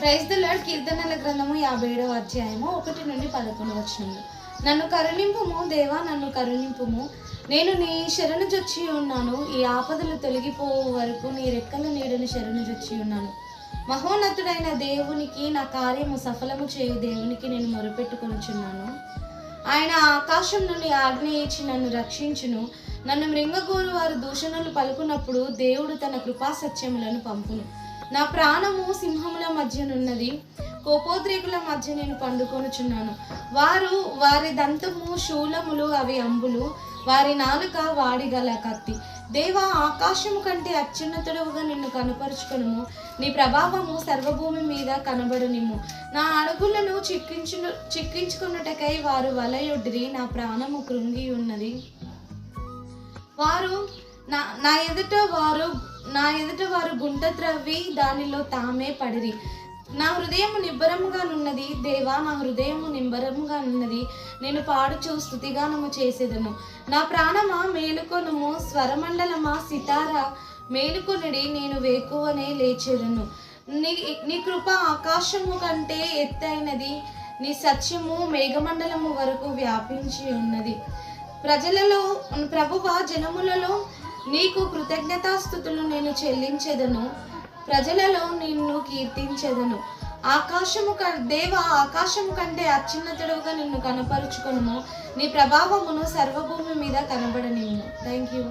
Praise the lord కీర్తనల గ్రంథము యాభై ఏడవ అధ్యాయము ఒకటి నుండి పదకొండు వచనములు. నన్ను కరుణింపుము దేవా నన్ను కరుణింపుము. నేను నీ శరణు జొచ్చి ఉన్నాను. ఈ ఆపదలు తొలగిపోవు వరకు నీ రెక్కల నీడను శరణు జొచ్చి ఉన్నాను. మహోన్నతుడైన దేవునికి నా కార్యము సఫలము చేయు దేవునికి నేను మొరపెట్టుకొనుచున్నాను. ఆయన ఆకాశం నుండి ఆజ్ఞ ఇచ్చి నన్ను రక్షించును. నన్ను మృంగగోరు వారు దూషణలు పలుకున్నప్పుడు దేవుడు తన కృపా సత్యములను పంపును. నా ప్రాణము సింహముల మధ్యనున్నది కోపోద్రేకుల మధ్య నేను పండుకొనుచున్నాను. వారు వారి దంతము శూలములు అవి అంబులు వారి నాలుక వాడిగల కత్తి. దేవా ఆకాశము కంటే అత్యున్నతుడవుగా నిన్ను కనపరుచుకును నీ ప్రభావము సర్వభూమి మీద కనబడనిమ్ము నా అడుగులను చిక్కించు చిక్కించుకున్నటకై వారు వలయొడ్డిరి నా ప్రాణము కృంగి ఉన్నది వారు నా నా ఎదుట వారు నా ఎదుట వారు గుంట త్రవ్వి దానిలో తామే పడిరి. నా హృదయం నిబ్బరముగానున్నది దేవా నా హృదయము నిబ్బరముగానున్నది నేను పాడుచు స్థుతిగానము చేసేదను. నా ప్రాణమా మేలుకొనుము స్వరమండలమా సితార? మేలుకొనుడి నేను వేకువనే లేచేదను. నీ నీ కృప ఆకాశము కంటే ఎత్తైనది నీ సత్యము మేఘమండలము వరకు వ్యాపించి ఉన్నది ప్రజలలో ప్రభువ జనములలో నీకు కృతజ్ఞతాస్థుతులు నేను చెల్లించెదను. ప్రజలలో నిన్ను కీర్తించెదను. ఆకాశము క దేవ ఆకాశము కంటే అత్యున్నతుడుగా నిన్ను కనపరుచుకును నీ ప్రభావమును సర్వభూమి మీద కనబడనిమ్ము. Thank you